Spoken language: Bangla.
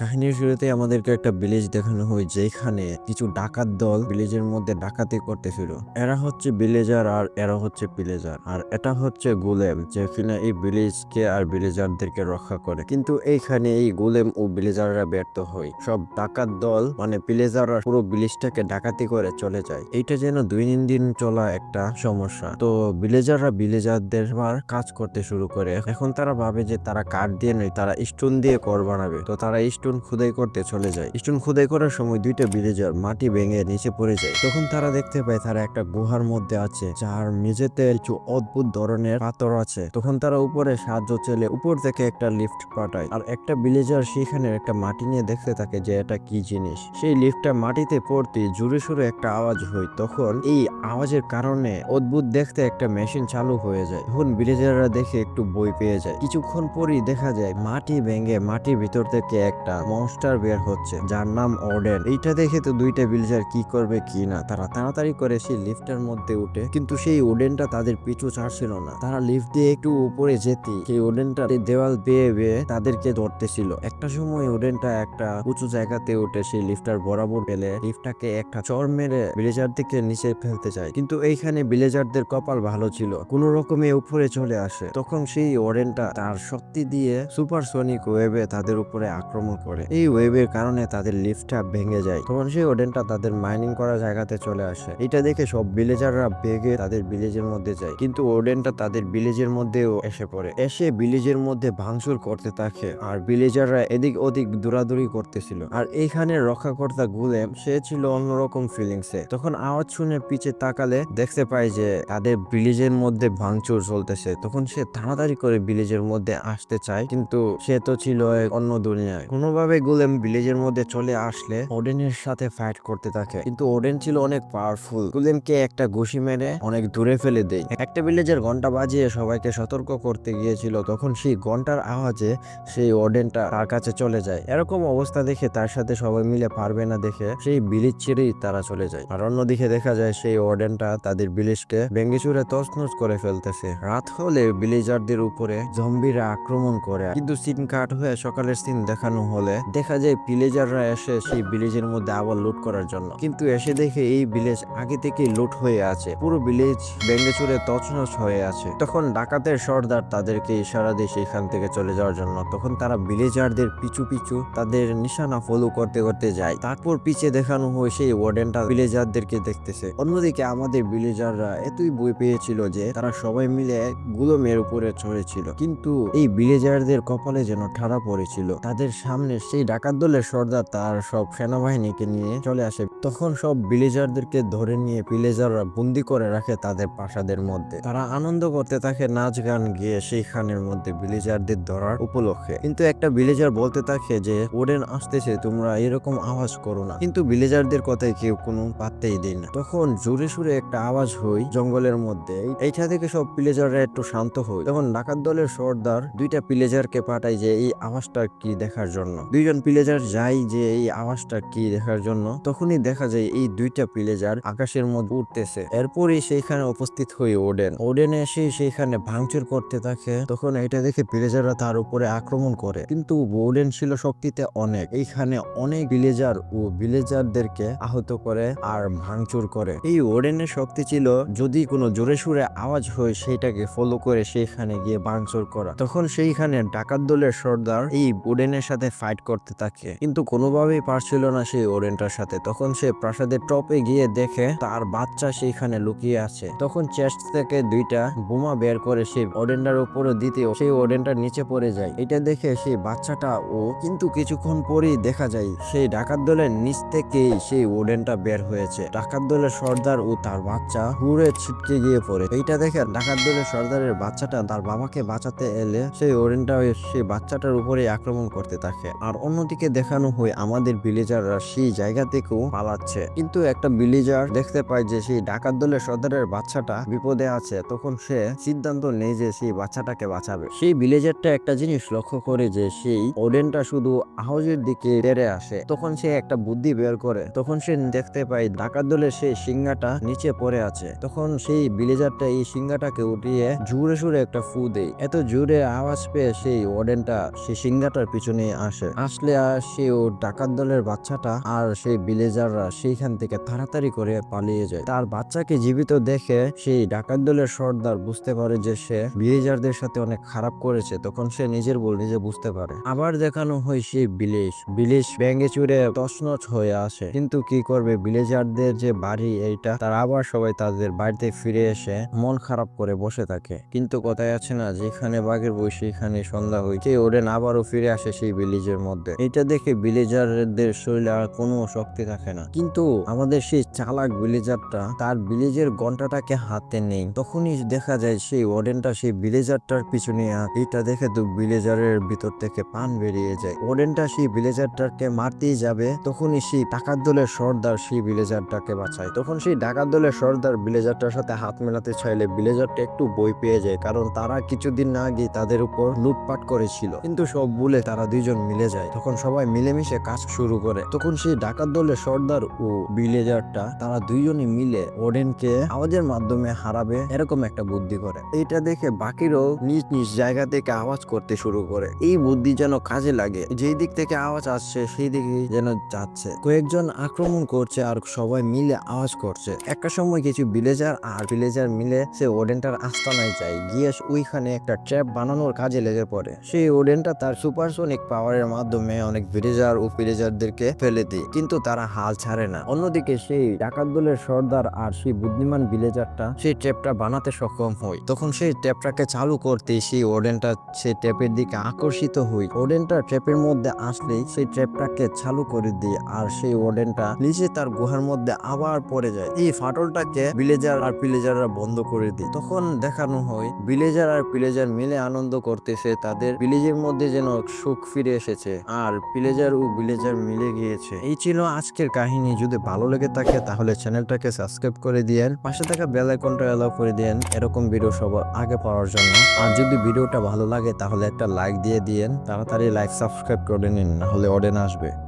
কাহিনীর শুরুতে আমাদেরকে একটা ভিলেজ দেখানো হয়, যেখানে কিছু ডাকাত দল ভিলেজের মধ্যে ডাকাতি করতে করতেছিল এরা হচ্ছে ভিলেজার আর এরা হচ্ছে ভিলেজার আর এটা হচ্ছে গোলেম, যে কিনা এই ভিলেজকে আর ভিলেজারদেরকে রক্ষা করে। কিন্তু এইখানে এই গোলেম ও ভিলেজাররা ব্যর্থ হয়। সব ডাকাত দল মানে ভিলেজাররা পুরো ভিলেজটাকে ডাকাতি করে চলে যায়। এইটা যেন দুই তিন দিন চলা একটা সমস্যা। তো ভিলেজাররা ভিলেজারদের কাজ করতে শুরু করে। এখন তারা ভাবে যে তারা কাঠ দিয়ে নয়, তারা স্টোন দিয়ে কর বানাবে। তো তারা স্টোন খুদাই করতে চলে যায়। স্টোন খুদাই করার সময় দুইটা ভিলেজার মাটি ভেঙে নিচে পড়ে যায়। তখন তারা দেখতে পায় তারা একটা গুহার মধ্যে আছে, যার মেঝেতে কিছু অদ্ভুত ধরনের পাথর আছে। তখন তারা উপরে সাহায্য চেলে উপর থেকে একটা লিফট পাঠায়। আর একটা ভিলেজার সেখানে একটা মাটি নিয়ে দেখতে থাকে যে এটা কি জিনিস। সেই লিফটটা মাটিতে পড়তে জোরে সোরে একটা আওয়াজ হয়। তখন এই আওয়াজের কারণে অদ্ভুত দেখতে একটা মেশিন চালু হয়ে যায়। তখন ভিলেজাররা দেখে একটু বই পেয়ে যায়। কিছুক্ষণ পরই দেখা যায় মাটি ভেঙে মাটির ভিতর থেকে একটা মনস্টার বের হচ্ছে, যার নাম অর্ডেন এইটা দেখে তো দুইটা ভিলেজার কি করবে কি না। তারা তাড়াতাড়ি করে সেই লিফটের মধ্যে উঠে, কিন্তু সেই ওডেনটা তাদের পিছু ছাড়ছিল না। তারা লিফট দিয়ে একটু উপরে যেতে, সেই ওডেনটা দেওয়াল বেয়ে বেয়ে তাদেরকে ধরতেছিল। একটা সময় ওডেনটা একটা উঁচু জায়গাতে উঠে সেই লিফটার বরাবর পেলে লিফটটাকে একটা চর মেরে ভিলেজার থেকে নিচে ফেলতে চায়। কিন্তু এইখানে ভিলেজারদের কপাল ভালো ছিল, কোন রকমে উপরে চলে আসে। তখন সেই ওডেনটা তার শক্তি দিয়ে সুপারসনিক ওয়েবে তাদের উপরে আক্রমণ করে। এই ওয়েবের কারণে তাদের লিফটটা ভেঙে যায়। তখন সেই ওডেনটা তাদের মাইনিং করা জায়গাতে চলে আসে। এটা দেখে সব ভিলেজাররা বেগে তাদের ভিলেজের মধ্যে যায়। কিন্তু ওডেনটা তাদের ভিলেজের মধ্যেও এসে পড়ে। এসে ভিলেজের মধ্যে ভাঙচুর করতে থাকে। আর ভিলেজাররা এদিক ওদিক দৌড়াদৌড়ি করতেছিল। আর এইখানে রক্ষাকর্তা গুলেম, সে ছিল অন্যরকম ফিলিংসে তখন আওয়াজ শুনে পিছে তাকালে দেখতে পায় যে তাদের ভিলেজের মধ্যে ভাঙচুর চলতেছে। তখন সে তাড়াতাড়ি করে ভিলেজের মধ্যে আসতে চায়। কিন্তু সে তো ছিল এক অন্য দুনিয়ায়। কোনোভাবে গুলেম ভিলেজের মধ্যে চলে আসলে ওডেনের সাথে ফাইট করতে থাকে। কিন্তু ওডেন ছিল অনেক পাওয়ারফুল গুলেমকে একটা ঘুষি মেরে অনেক দূরে ফেলে দেয়। একটা ভিলেজের ঘণ্টা বাজিয়ে সবাইকে সতর্ক করতে গিয়েছিল, তখন সেই ঘণ্টার আওয়াজে সেই ওডেনটা তার কাছে চলে যায়। এরকম অবস্থা দেখে তার সাথে সবাই মিলে পারবে না দেখে সেই বিলিজ ছেড়েই তারা চলে যায়। আর অন্যদিকে দেখা যায় সেই ওডেনটা তাদের বিলিজকে ভেঙ্গে চুরে তছনছ করে ফেলতেছে। রাত হলে ভিলেজারদের উপরে জম্বিরা আক্রমণ করে। কিন্তু সিন কাট হয়ে সকালের সিন দেখানো হলে। দেখা যায় ভিলেজাররা এসে সেই ভিলেজের মধ্যে আবার লুট করার জন্য। কিন্তু এসে দেখে এই ভিলেজ আগে থেকেই লুট হয়ে আছে। পুরো ভিলেজ ভেঙ্গে চুরে তছনছ হয়ে আছে। তখন ডাকাতের সর্দার তাদেরকে ইশারা দিয়ে সেখান থেকে চলে যাওয়ার জন্য। তখন তারা ভিলেজারদের পিছু পিছু তাদের নিশানা ফলো করতে করতে যায়। তারপর পিছে দেখানো হয় সেই ওয়ার্ডেনটা ভিলেজারদেরকে দেখতেছে। অন্যদিকে আমাদের ভিলেজাররা এতই বই পেয়েছিল যে তারা সবাই মিলে গুলমের উপরে চড়েছিল। কিন্তু এই ভিলেজারদের কপালে যেন ঠাড়া পড়েছিল। তাদের সামনে সেই ডাকাত দলের সর্দার তার সব সেনাবাহিনীকে নিয়ে চলে আসে। তখন সব ভিলেজারদেরকে ধরে নিয়ে ভিলেজাররা বন্দি করে রাখে তাদের প্রাসাদের মধ্যে। তারা আনন্দ করতে থাকে নাচ গান গিয়ে সেইখানের মধ্যে ভিলেজারদের ধরার উপলক্ষে। কিন্তু একটা ভিলেজার বলতে থাকে যে, ওডেন আসতেছে, তোমরা এরকম আওয়াজ করো না। কিন্তু ভিলেজারদের কথায় কেউ কোনো পাত্তেই দেয় না। তখন জোরে সুরে একটা আওয়াজ হই জঙ্গলের মধ্যে। এইটা থেকে সব ভিলেজাররা একটু শান্ত হয়। তখন ডাকাত দলের সর্দার দুইটা ভিলেজারকে পাঠায় যে, এই আওয়াজটা কি দেখার জন্য? দুইজন ভিলেজার যায় যে এই আওয়াজটা কি দেখার জন্য, তখনই দেখা যায় এই দুইটা ভিলেজার আকাশের মধ্যে উঠতেছে। এরপরই সেইখানে উপস্থিত হয়ে ওডেন। ওডেন এসে সেইখানে ভাঙচুর করতে থাকে। তখন এটা দেখে ভিলেজাররা তার উপরে আক্রমণ করে। কিন্তু ওডেন ছিল শক্তিতে অনেক। এইখানে অনেক ভিলেজার ও ভিলেজারদেরকে আহত করে আর ভাঙচুর করে। এই ওডেনের শক্তি ছিল যদি কোনো জোরে সুরে আওয়াজ হয় সেইটাকে ফলো করে সেইখানে গিয়ে ভাঙচুর করা। তখন সেইখানে ডাকাত দলের সর্দার এই ওডেনের সাথে ফাইট করতে থাকে। কিন্তু কোনোভাবেই পারছিল না সেই ওডেনটার সাথে। তখন সে প্রাসাদের টপে গিয়ে দেখে তার বাচ্চা সেইখানে লুকিয়ে আছে। তখন চেস্ট থেকে দুইটা বোমা বের করে সেই ওডেনটার উপরে দিতেও সেই ওডেনটার নিচে পড়ে যায়। এটা দেখে সেই বাচ্চাটা ও কিন্তু কিছুক্ষণ পরেই দেখা যায়, সেই ডাকাত দলের নিচ থেকেই সেই ওডেনটা বের হয়েছে। ডাকাত দলের সর্দার ও তার বাচ্চা ঘুরে ছিটকে গিয়ে পড়ে। এইটা দেখে ডাকাত দলের সর্দারের বাচ্চাটা তার বাবাকে বাঁচাতে এলে সেই ওডেনটা সেই বাচ্চাটার উপরে আক্রমণ করতে থাকে। আর অন্যদিকে দেখানো হয় আমাদের ভিলেজাররা সেই জায়গা থেকেও পালাচ্ছে। কিন্তু একটা ভিলেজার দেখতে পায় যে সেই ডাকাত দলের সদরের বাচ্চাটা বিপদে আছে, তখন সে সিদ্ধান্ত নেই যে সেই বাচ্চাটাকে বাঁচাবে। সেই ভিলেজারটা একটা জিনিস লক্ষ্য করে যে সেই ওডেনটা শুধু আহজের দিকে তেড়ে আসে, তখন সে একটা বুদ্ধি বের করে। তখন সে দেখতে পায় ডাকাত দলের সেই সিংহাটা নিচে পড়ে আছে। তখন সেই ভিলেজারটা এই সিংহাটাকে উঠিয়ে জোরে সুরে একটা ফু দেয়। এত জোরে আওয়াজ পেয়ে সেই ওডেনটা সেই সিংহাটার পিছনে আসে। আসে আসলে সে ও ডাকাত দলের বাচ্চাটা আর সেই ভিলেজাররা সেইখান থেকে তাড়াতাড়ি করে পালিয়ে যায়। তার বাচ্চাকে জীবিত দেখে সেই ডাকাত দলের সর্দার বুঝতে পারে যে সে ভিলেজারদের সাথে অনেক খারাপ করেছে। তখন সে নিজের বল নিজে বুঝতে পারে। আবার দেখানো হয় সেই বিলেশ বিলেশ ব্যাঙ্গে চুরে তছনছ হয়ে আসে। কিন্তু কি করবে? ভিলেজারদের যে বাড়ি এইটা, তারা আবার সবাই তাদের বাড়িতে ফিরে এসে মন খারাপ করে বসে থাকে। কিন্তু কথায় আছে না, যেখানে বাঘের বই, সেখানে সন্ধ্যা হয়। সেই ওডেন আবারও ফিরে আসে সেই ভিলেজের মধ্যে। এটা দেখে ভিলেজারদের শরীরে আর কোনো শক্তি থাকে না। কিন্তু আমাদের সেই চালাক ভিলেজারটা তার ভিলেজের ঘন্টাটাকে হাতে নেই। তখনই দেখা যায় সেই ওডেনটা সেই ভিলেজারটার পিছনে এটা দেখে তো ভিলেজারের ভিতর থেকে পান বেরিয়ে যায়। ওডেনটা সেই ভিলেজারটাকে মারতেই যাবে, তখনই সেই ডাকাত দলের সর্দার সেই ভিলেজারটাকে বাঁচায়। তখন সেই ডাকাত দলের সর্দার ভিলেজারটার সাথে হাত মেলাতে চাইলে ভিলেজারটা একটু বই পেয়ে যায়, কারণ তারা কিছুদিন আগে তাদের উপর লুটপাট করেছিল। কিন্তু সব বলে তারা দুইজন মিলে যায়। তখন সবাই মিলেমিশে কাজ শুরু করে। তখন সেই ডাকাত দলের সর্দার ও ভিলেজারটা, তারা দুইজনই মিলে ওডেনকে আওয়াজের মাধ্যমে হারাবে, এরকম একটা বুদ্ধি করে। এটা দেখে বাকিরও নিজ নিজ জায়গা থেকে আওয়াজ করতে শুরু করে। এই বুদ্ধি যেন কাজে লাগে। যেই দিক থেকে আওয়াজ আসছে, সেই দিকে যেন যাচ্ছে। কয়েকজন আক্রমণ করছে আর সবাই মিলে আওয়াজ করছে। একটা সময় কিছু ভিলেজার আর ভিলেজার মিলে সে ওডেনটার আস্তানায় যায়। গিয়ে ওইখানে একটা ট্র্যাপ বানানোর কাজে লেগে পড়ে। সেই ওডেনটা তার সুপারসোনিক পাওয়ারের মাধ্যমে অনেক ভিলেজার ও ভিলেজারদেরকে ফেলে দেয়, কিন্তু তারা হাল ছাড়ে না। অন্যদিকে সেই ডাকাত দলের সর্দার আর সেই বুদ্ধিমান ভিলেজারটা সেই ট্র্যাপটা বানাতে সক্ষম হয়। তখন সেই ট্র্যাপটাকে চালু করতে সেই ওডেনটা সেই ট্র্যাপের দিকে আকর্ষিত হই ওডেনটা ট্র্যাপের মধ্যে আসলেই সেই ট্র্যাপটাকে চালু করে দিয়ে আর সেই ওডেনটা নিচে তার গুহার মধ্যে আবার পড়ে যায়। এই ফাটলটাকে ভিলেজার আর পিলেজাররা বন্ধ করে দিই তখন দেখানো হয় ভিলেজার আর পিলেজার মিলে আনন্দ করতেছে, তাদের ভিলেজের মধ্যে যেন সুখ ফিরে এসেছে। আর প্লেজার ও ভিলেজার মিলে গিয়েছে। এই ছিল আজকের কাহিনী। যদি ভালো লেগে থাকে, তাহলে চ্যানেলটাকে সাবস্ক্রাইব করে দিয়েন। পাশে থাকা বেল আইকনটা অ্যালাউ করে দিয়েন। এরকম ভিডিও সবার আগে পাওয়ার জন্য। আর যদি ভিডিওটা ভালো লাগে, তাহলে একটা লাইক দিয়ে দিয়েন। তাড়াতাড়ি লাইক সাবস্ক্রাইব করে নিন, নাহলে অডেন আসবে।